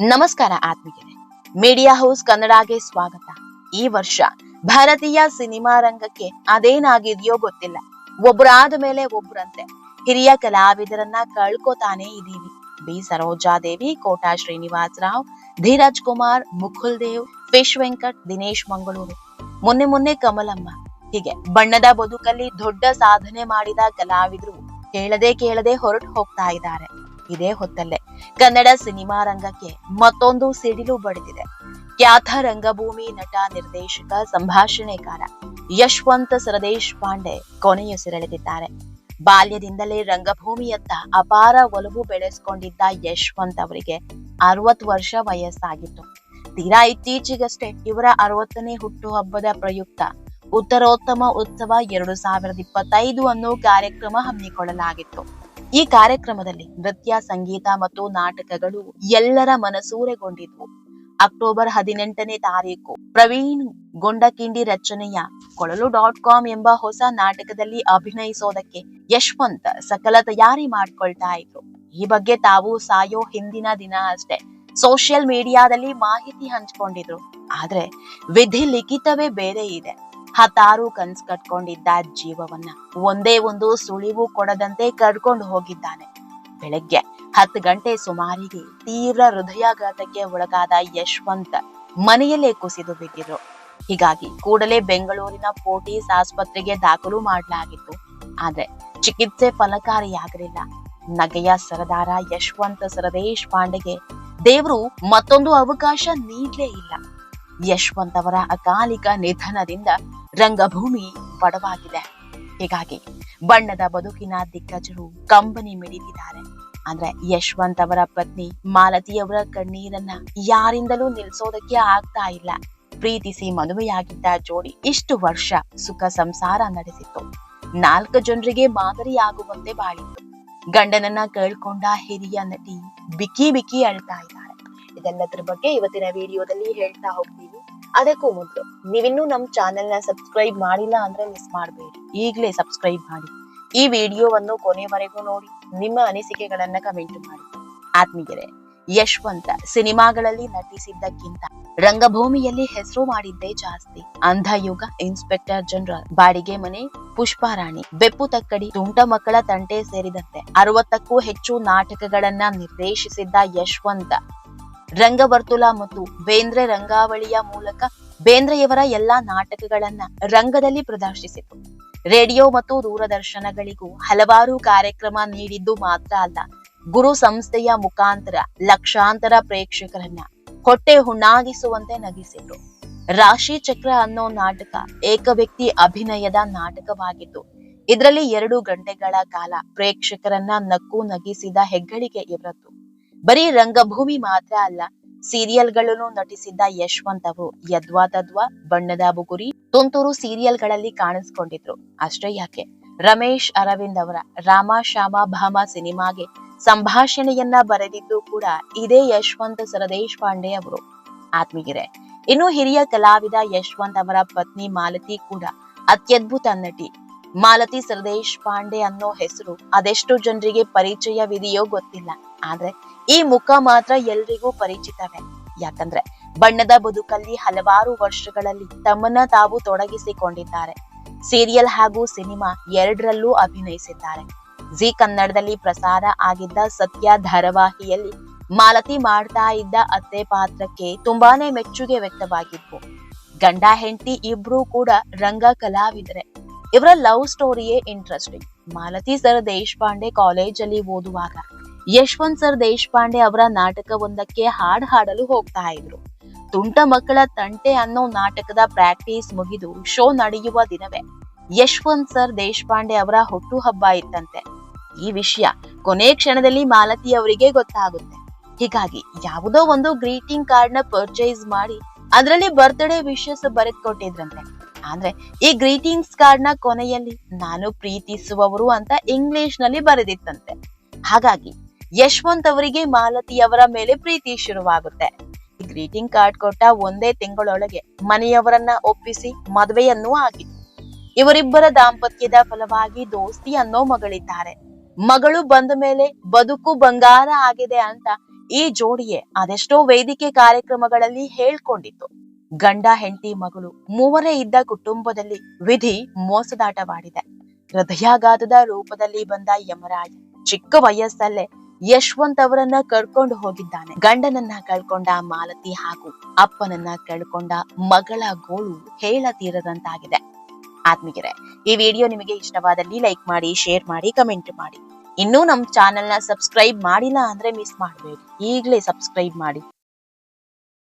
ನಮಸ್ಕಾರ ಆತ್ಮೀಯರೇ. Media house ಕನ್ನಡಗೆ ಸ್ವಾಗತ. ಈ ವರ್ಷ ಭಾರತೀಯ ಸಿನಿಮಾ ರಂಗಕ್ಕೆ ಅದೇನಾಗಿದೆಯೋ ಗೊತ್ತಿಲ್ಲ. ಒಬ್ರಾದ ಮೇಲೆ ಒಬ್ರಂತೆ. ಹಿರಿಯ ಕಲಾವಿದರನ್ನ ಕಳ್ಕೊತಾನೆ ಇದೀವಿ ಬಿ. ಸರೋಜಾದೇವಿ ಕೋಟಾ ಶ್ರೀನಿವಾಸ್ ರಾವ್, ಧೀರಜ್ ಕುಮಾರ್, ಮುಕುಲ್ ದೇವ್ ಫಿಶ್ ವೆಂಕಟ್, ದಿನೇಶ್ ಮಂಗಳೂರು. ಮೊನ್ನೆ ಮೊನ್ನೆ ಕಮಲಮ್ಮ. ಹೀಗೆ ಬಣ್ಣದ ಬದುಕಲ್ಲಿ ದೊಡ್ಡ ಸಾಧನೆ ಮಾಡಿದ ಕಲಾವಿದರು ಕೇಳದೆ ಕೇಳದೆ ಹೊರಟು ಹೋಗ್ತಾ ಇದ್ದಾರೆ. ಇದೇ ಹೊತ್ತಲ್ಲೇ ಕನ್ನಡ ಸಿನಿಮಾ ರಂಗಕ್ಕೆ ಮತ್ತೊಂದು ಸಿಡಿಲು ಬಡಿದಿದೆ. ಖ್ಯಾತ ರಂಗಭೂಮಿ ನಟ, ನಿರ್ದೇಶಕ, ಸಂಭಾಷಣೆಕಾರ ಯಶವಂತ ಸರದೇಶ್ ಪಾಂಡೆ ಕೊನೆಯುಸಿರೆಳೆದಿದ್ದಾರೆ ಬಾಲ್ಯದಿಂದಲೇ ರಂಗಭೂಮಿಯತ್ತ ಅಪಾರ ಒಲವು ಬೆಳೆಸಿಕೊಂಡಿದ್ದ ಯಶವಂತ್ ಅವರಿಗೆ ಅರವತ್ತು ವರ್ಷ ವಯಸ್ಸಾಗಿತ್ತು. ತೀರಾ ಇತ್ತೀಚೆಗಷ್ಟೇ ಇವರ ಅರವತ್ತನೇ ಹುಟ್ಟುಹಬ್ಬದ ಪ್ರಯುಕ್ತ ಉತ್ತರೋತ್ತಮ ಉತ್ಸವ ಎರಡು ಸಾವಿರದ ಇಪ್ಪತ್ತೈದು ಅನ್ನು ಕಾರ್ಯಕ್ರಮ ಹಮ್ಮಿಕೊಳ್ಳಲಾಗಿತ್ತು. ಈ ಕಾರ್ಯಕ್ರಮದಲ್ಲಿ ನೃತ್ಯ, ಸಂಗೀತ ಮತ್ತು ನಾಟಕಗಳು ಎಲ್ಲರ ಮನಸೂರೆಗೊಂಡಿದ್ವು. ಅಕ್ಟೋಬರ್ ಹದಿನೆಂಟನೇ ತಾರೀಕು, ಪ್ರವೀಣ್ ಗೊಂಡಕಿಂಡಿ ರಚನೆಯ ಕೊಳಲು ಡಾಟ್ ಕಾಮ್ ಎಂಬ ಹೊಸ ನಾಟಕದಲ್ಲಿ ಅಭಿನಯಿಸೋದಕ್ಕೆ ಯಶವಂತ್ ಸಕಲ ತಯಾರಿ ಮಾಡ್ಕೊಳ್ತಾ ಇದ್ರು. ಈ ಬಗ್ಗೆ ತಾವು ಸಾಯೋ ಹಿಂದಿನ ದಿನ ಅಷ್ಟೇ. ಸೋಷಿಯಲ್ ಮೀಡಿಯಾದಲ್ಲಿ ಮಾಹಿತಿ ಹಂಚ್ಕೊಂಡಿದ್ರು. ಆದ್ರೆ ವಿಧಿ ಲಿಖಿತವೇ ಬೇರೆ ಇದೆ. ಹತ್ತಾರು ಕನ್ಸ್ ಕಟ್ಕೊಂಡಿದ್ದ ಜೀವವನ್ನ. ಒಂದೇ ಒಂದು ಸುಳಿವು ಕೊಡದಂತೆ ಕಡ್ಕೊಂಡು ಹೋಗಿದ್ದಾನೆ. ಬೆಳಗ್ಗೆ ಹತ್ತು ಗಂಟೆ ಸುಮಾರಿಗೆ ತೀವ್ರ ಹೃದಯಾಘಾತಕ್ಕೆ ಒಳಗಾದ ಯಶವಂತ್ ಮನೆಯಲ್ಲೇ ಕುಸಿದು ಬಿದ್ದಿದ್ರು. ಹೀಗಾಗಿ ಕೂಡಲೇ ಬೆಂಗಳೂರಿನ ಪೋರ್ಟಿಸ್ ಆಸ್ಪತ್ರೆಗೆ ದಾಖಲು ಮಾಡಲಾಗಿತ್ತು. ಆದ್ರೆ ಚಿಕಿತ್ಸೆ ಫಲಕಾರಿಯಾಗಲಿಲ್ಲ. ನಗೆಯ ಸರದಾರ ಯಶವಂತ ಸರದೇಶ್ ಪಾಂಡೆಗೆ ದೇವರು ಮತ್ತೊಂದು ಅವಕಾಶ ನೀಡ್ಲೇ ಇಲ್ಲ. ಯಶವಂತ್ ಅವರ ಅಕಾಲಿಕ ನಿಧನದಿಂದ ರಂಗಭೂಮಿ ಬಡವಾಗಿದೆ. ಹೀಗಾಗಿ ಬಣ್ಣದ ಬದುಕಿನ ದಿಗ್ಗಜರು ಕಂಬನಿ ಮಿಡಿದಿದ್ದಾರೆ. ಅಂದ್ರೆ ಯಶವಂತ್ ಅವರ ಪತ್ನಿ ಮಾಲತಿಯವರ ಕಣ್ಣೀರನ್ನ ಯಾರಿಂದಲೂ ನಿಲ್ಸೋದಕ್ಕೆ ಆಗ್ತಾ ಇಲ್ಲ. ಪ್ರೀತಿಸಿ ಮದುವೆಯಾಗಿದ್ದ ಜೋಡಿ ಇಷ್ಟು ವರ್ಷ ಸುಖ ಸಂಸಾರ ನಡೆಸಿತ್ತು. ನಾಲ್ಕು ಜನರಿಗೆ ಮಾದರಿಯಾಗುವಂತೆ ಬಾಳಿತ್ತು. ಗಂಡನನ್ನ ಕೇಳ್ಕೊಂಡ ಹಿರಿಯ ನಟಿ ಬಿಕ್ಕಿ ಬಿಕ್ಕಿ ಅಳ್ತಾ ಇದ್ದಾರೆ. ಇದೆಲ್ಲದರ ಬಗ್ಗೆ ಇವತ್ತಿನ ವಿಡಿಯೋದಲ್ಲಿ ಹೇಳ್ತಾ ಹೋಗ್ತೀವಿ. ಅದಕ್ಕೂ ಮೊದಲು ನೀವಿನ್ನೂ ನಮ್ಮ ಚಾನೆಲ್ನ ಸಬ್ಸ್ಕ್ರೈಬ್ ಮಾಡಿಲ್ಲ ಅಂದ್ರೆ ಮಿಸ್ ಮಾಡಬೇಡಿ. ಈಗಲೇ ಸಬ್ಸ್ಕ್ರೈಬ್ ಮಾಡಿ. ಈ ವಿಡಿಯೋವನ್ನು ಕೊನೆವರೆಗೂ ನೋಡಿ. ನಿಮ್ಮ ಅನಿಸಿಕೆಗಳನ್ನ ಕಮೆಂಟ್ ಮಾಡಿ. ಆತ್ಮೀಯರೇ, ಯಶವಂತ ಸಿನಿಮಾಗಳಲ್ಲಿ ನಟಿಸಿದ್ದಕ್ಕಿಂತ ರಂಗಭೂಮಿಯಲ್ಲಿ ಹೆಸರು ಮಾಡಿದ್ದೇ ಜಾಸ್ತಿ. ಅಂಧಯುಗ ಇನ್ಸ್ಪೆಕ್ಟರ್ ಜನರಲ್ ಬಾಡಿಗೆ ಮನೆ, ಪುಷ್ಪಾರಾಣಿ, ಬೆಪ್ಪು ತಕ್ಕಡಿ, ತುಂಟ ಮಕ್ಕಳ ತಂಟೆ ಸೇರಿದಂತೆ ಅರವತ್ತಕ್ಕೂ ಹೆಚ್ಚು ನಾಟಕಗಳನ್ನ ನಿರ್ದೇಶಿಸಿದ್ದ ಯಶವಂತ ರಂಗವರ್ತುಲ ಮತ್ತು ಬೇಂದ್ರೆ ರಂಗಾವಳಿಯ ಮೂಲಕ ಬೇಂದ್ರೆಯವರ ಎಲ್ಲಾ ನಾಟಕಗಳನ್ನ ರಂಗದಲ್ಲಿ ಪ್ರದರ್ಶಿಸಿತು. ರೇಡಿಯೋ ಮತ್ತು ದೂರದರ್ಶನಗಳಿಗೂ ಹಲವಾರು ಕಾರ್ಯಕ್ರಮ ನೀಡಿದ್ದು ಮಾತ್ರ ಅಲ್ಲ, ಗುರು ಸಂಸ್ಥೆಯ ಮುಖಾಂತರ ಲಕ್ಷಾಂತರ ಪ್ರೇಕ್ಷಕರನ್ನ ಹೊಟ್ಟೆ ಹುಣ್ಣಾಗಿಸುವಂತೆ ನಗಿಸಿದ್ರು. ರಾಶಿ ಚಕ್ರ ಅನ್ನೋ ನಾಟಕ ಏಕ ವ್ಯಕ್ತಿ ಅಭಿನಯದ ನಾಟಕವಾಗಿತ್ತು ಇದರಲ್ಲಿ ಎರಡು ಗಂಟೆಗಳ ಕಾಲ ಪ್ರೇಕ್ಷಕರನ್ನ ನಕ್ಕು ನಗಿಸಿದ ಹೆಗ್ಗಳಿಕೆ ಇವರದ್ದು ಬರೀ ರಂಗಭೂಮಿ ಮಾತ್ರ ಅಲ್ಲ ಸೀರಿಯಲ್ಗಳಲ್ಲೂ ನಟಿಸಿದ್ದ ಯಶವಂತ್ ಅವರು ಯದ್ವಾ ತದ್ವಾ ಬಣ್ಣದ ಬುಗುರಿ ತುಂತುರು ಸೀರಿಯಲ್ಗಳಲ್ಲಿ ಕಾಣಿಸ್ಕೊಂಡಿದ್ರು. ಅಷ್ಟೇ ಯಾಕೆ? ರಮೇಶ್ ಅರವಿಂದ್ ಅವರ ರಾಮ, ಶ್ಯಾಮ, ಭಾಮ ಸಿನಿಮಾಗೆ ಸಂಭಾಷಣೆಯನ್ನ ಬರೆದಿದ್ದು ಕೂಡ ಇದೇ ಯಶವಂತ್ ಸರದೇಶ್ ಪಾಂಡೆ ಅವರು. ಆತ್ಮೀಗಿರೆ ಇನ್ನು ಹಿರಿಯ ಕಲಾವಿದ ಯಶವಂತ್ ಅವರ ಪತ್ನಿ ಮಾಲತಿ ಕೂಡ ಅತ್ಯದ್ಭುತ ನಟಿ. ಮಾಲತಿ ಸರದೇಶ್ ಪಾಂಡೆ ಅನ್ನೋ ಹೆಸರು ಅದೆಷ್ಟು ಜನರಿಗೆ ಪರಿಚಯವಿದೆಯೋ ಗೊತ್ತಿಲ್ಲ. ಆದ್ರೆ ಈ ಮುಖ ಮಾತ್ರ ಎಲ್ರಿಗೂ ಪರಿಚಿತವೇ. ಯಾಕಂದ್ರೆ ಬಣ್ಣದ ಬದುಕಲ್ಲಿ ಹಲವಾರು ವರ್ಷಗಳಲ್ಲಿ ತಮ್ಮನ್ನ ತಾವು ತೊಡಗಿಸಿಕೊಂಡಿದ್ದಾರೆ. ಸೀರಿಯಲ್ ಹಾಗೂ ಸಿನಿಮಾ ಎರಡರಲ್ಲೂ ಅಭಿನಯಿಸಿದ್ದಾರೆ. ಜಿ ಕನ್ನಡದಲ್ಲಿ ಪ್ರಸಾರ ಆಗಿದ್ದ ಸತ್ಯ ಧಾರಾವಾಹಿಯಲ್ಲಿ ಮಾಲತಿ ಮಾಡ್ತಾ ಇದ್ದ ಅತ್ತೆ ಪಾತ್ರಕ್ಕೆ ತುಂಬಾನೇ ಮೆಚ್ಚುಗೆ ವ್ಯಕ್ತವಾಗಿತ್ತು. ಗಂಡ ಹೆಂಡತಿ ಇಬ್ರು ಕೂಡ ರಂಗ ಕಲಾವಿದರೆ. ಇವರ ಲವ್ ಸ್ಟೋರಿಯೇ ಇಂಟ್ರೆಸ್ಟಿಂಗ್ ಮಾಲತಿ ಸರ್ ದೇಶಪಾಂಡೆ ಕಾಲೇಜಲ್ಲಿ ಓದುವಾಗ. ಯಶವಂತ್ ಸರ್ ದೇಶಪಾಂಡೆ ಅವರ ನಾಟಕವೊಂದಕ್ಕೆ ಹಾಡ್ ಹಾಡಲು ಹೋಗ್ತಾ ಇದ್ರು. ತುಂಟ ಮಕ್ಕಳ ತಂಟೆ ಅನ್ನೋ ನಾಟಕದ ಪ್ರಾಕ್ಟೀಸ್ ಮುಗಿದು ಶೋ ನಡೆಯುವ ದಿನವೇ ಯಶವಂತ್ ಸರ್ ದೇಶಪಾಂಡೆ ಅವರ ಹುಟ್ಟುಹಬ್ಬ ಇತ್ತಂತೆ. ಈ ವಿಷಯ ಕೊನೆ ಕ್ಷಣದಲ್ಲಿ ಮಾಲತಿ ಅವರಿಗೆ ಗೊತ್ತಾಗುತ್ತೆ. ಹೀಗಾಗಿ ಯಾವುದೋ ಒಂದು ಗ್ರೀಟಿಂಗ್ ಕಾರ್ಡ್ನ ಪರ್ಚೇಸ್ ಮಾಡಿ ಅದರಲ್ಲಿ ಬರ್ತ್ಡೇ ವಿಶಸ್ ಬರೆದ್ ಕೊಟ್ಟಿದ್ರಂತೆ ಆದ್ರೆ ಈ ಗ್ರೀಟಿಂಗ್ಸ್ ಕಾರ್ಡ್ನ ಕೊನೆಯಲ್ಲಿ ನಾನು ಪ್ರೀತಿಸುವವರು ಅಂತ ಇಂಗ್ಲಿಷ್ನಲ್ಲಿ ಬರೆದಿತ್ತಂತೆ. ಹಾಗಾಗಿ ಯಶವಂತ್ ಅವರಿಗೆ ಮಾಲತಿ ಅವರ ಮೇಲೆ ಪ್ರೀತಿ ಶುರುವಾಗುತ್ತೆ. ಗ್ರೀಟಿಂಗ್ ಕಾರ್ಡ್ ಕೊಟ್ಟ ಒಂದೇ ತಿಂಗಳೊಳಗೆ ಮನೆಯವರನ್ನ ಒಪ್ಪಿಸಿ ಮದುವೆಯನ್ನೂ ಆಗಿತ್ತು ಇವರಿಬ್ಬರ ದಾಂಪತ್ಯದ ಫಲವಾಗಿ ದೋಸ್ತಿ ಅನ್ನೋ ಮಗಳಿದ್ದಾರೆ. ಮಗಳು ಬಂದ ಮೇಲೆ ಬದುಕು ಬಂಗಾರ ಆಗಿದೆ ಅಂತ ಈ ಜೋಡಿಯೇ ಅದೆಷ್ಟೋ ವೇದಿಕೆ ಕಾರ್ಯಕ್ರಮಗಳಲ್ಲಿ ಹೇಳ್ಕೊಂಡಿತ್ತು. ಗಂಡ, ಹೆಂಡತಿ, ಮಗಳು ಮೂವರೇ ಇದ್ದ ಕುಟುಂಬದಲ್ಲಿ ವಿಧಿ ಮೋಸದಾಟವಾಡಿದೆ ಹೃದಯಾಘಾತದ ರೂಪದಲ್ಲಿ ಬಂದ ಯಮರಾಜ್ ಚಿಕ್ಕ ವಯಸ್ಸಲ್ಲೇ ಯಶವಂತ್ ಅವರನ್ನ ಕಳ್ಕೊಂಡು ಹೋಗಿದ್ದಾನೆ. ಗಂಡನನ್ನ ಕಳ್ಕೊಂಡ ಮಾಲತಿ ಹಾಗೂ ಅಪ್ಪನನ್ನ ಕಳ್ಕೊಂಡ ಮಗಳ ಗೋಳು ಹೇಳತೀರದಂತಾಗಿದೆ. ಆತ್ಮೀಗೆರೆ ಈ ವಿಡಿಯೋ ನಿಮಗೆ ಇಷ್ಟವಾದಲ್ಲಿ ಲೈಕ್ ಮಾಡಿ, ಶೇರ್ ಮಾಡಿ, ಕಮೆಂಟ್ ಮಾಡಿ. ಇನ್ನೂ ನಮ್ ಚಾನೆಲ್ನ ಸಬ್ಸ್ಕ್ರೈಬ್ ಮಾಡಿಲ್ಲ ಅಂದ್ರೆ ಮಿಸ್ ಮಾಡಬೇಡಿ. ಈಗಲೇ ಸಬ್ಸ್ಕ್ರೈಬ್ ಮಾಡಿ.